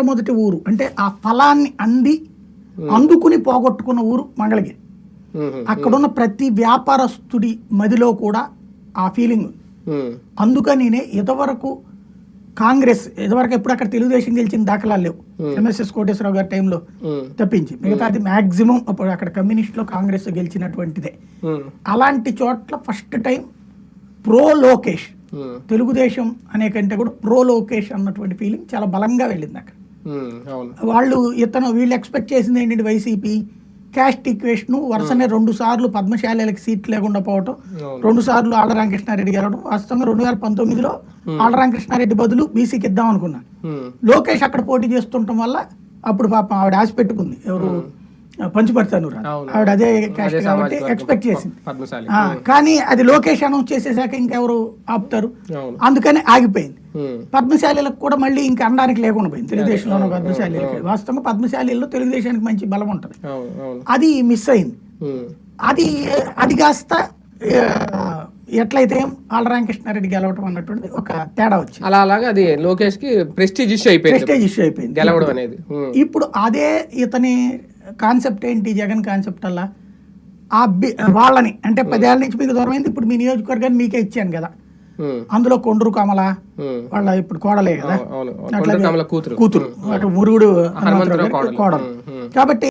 మొట్టమొదటి ఊరు అంటే ఆ ఫలాన్ని అంది అందుకుని పోగొట్టుకున్న ఊరు మంగళగిరి. అక్కడున్న ప్రతి వ్యాపారస్తుడి మదిలో కూడా ఆ ఫీలింగ్ అందుకనినే ఇదివరకు కాంగ్రెస్ ఇదివరకు ఎప్పుడు అక్కడ తెలుగుదేశం గెలిచిన దాఖలాలు లేవు. ఎంఎస్ఎస్ కోటేశ్వరరావు గారి టైంలో తప్పించి. మిగతాది మాక్సిమం అప్పుడు అక్కడ కమ్యూనిస్టులో కాంగ్రెస్ గెలిచినటువంటిదే. అలాంటి చోట్ల first time pro Lokesh Telugu Desam అనే కంటే కూడా ప్రో లోకేష్ అన్నటువంటి ఫీలింగ్ చాలా బలంగా వెళ్ళింది అక్కడ. వాళ్ళు ఇతను వీళ్ళు ఎక్స్పెక్ట్ చేసింది ఏంటంటే వైసీపీ. క్యాస్ట్ ఈక్వేషన్ వరుసనే రెండు సార్లు పద్మశాలకి సీట్ లేకుండా పోవటం రెండు సార్లు ఆళ్ళ రామకృష్ణారెడ్డి గెలవడం వాస్తవంగా రెండు వేల పంతొమ్మిదిలో ఆళ్ళ రామకృష్ణారెడ్డి బదులు బీసీకి ఇద్దాం అనుకున్నాను. లోకేష్ అక్కడ పోటీ చేస్తుండటం వల్ల అప్పుడు పాపం ఆవిడ ఆశ పెట్టుకుంది. ఎవరు? పంచిపడతాను. ఆవిడ అదే క్యాస్ట్ అదే కాబట్టి. ఎక్స్పెక్ట్ చేసింది. కానీ అది లోకేష్ అనౌన్స్ చేసేసాక ఇంకెవరు ఆపుతారు? అందుకని ఆగిపోయింది. పద్మశాలీలకు కూడా మళ్ళీ ఇంకా అనడానికి లేకుండా పోయింది. తెలుగుదేశంలోనూ పద్మశాలీలకి. వాస్తవంగా పద్మశాలీల్లో తెలుగుదేశానికి మంచి బలం ఉంటుంది. అది మిస్ అయింది. అది అది కాస్త ఎట్లయితే ఆళ్ళ రామకృష్ణారెడ్డి గెలవటం అన్నటువంటి ఒక తేడా వచ్చింది. అలా అలాగా అది లోకేష్కి ప్రెస్టీజ్ ఇష్యూ అయిపోయింది. ప్రెస్టేజ్ ఇష్యూ అయిపోయింది. గెలవడం అనేది. ఇప్పుడు అదే ఇతని కాన్సెప్ట్ ఏంటి? జగన్ కాన్సెప్ట్ అలా? ఆ బి- వాళ్ళని అంటే పదేళ్ళ నుంచి మీకు దూరం అయింది ఇప్పుడు మీ నియోజకవర్గాన్ని మీకే ఇచ్చాను కదా. అందులో కొండరు కమల వాళ్ళ ఇప్పుడు కోడలే కదా. కూతురు. కూతురు అటు మురుగుడు కోడలు. కాబట్టి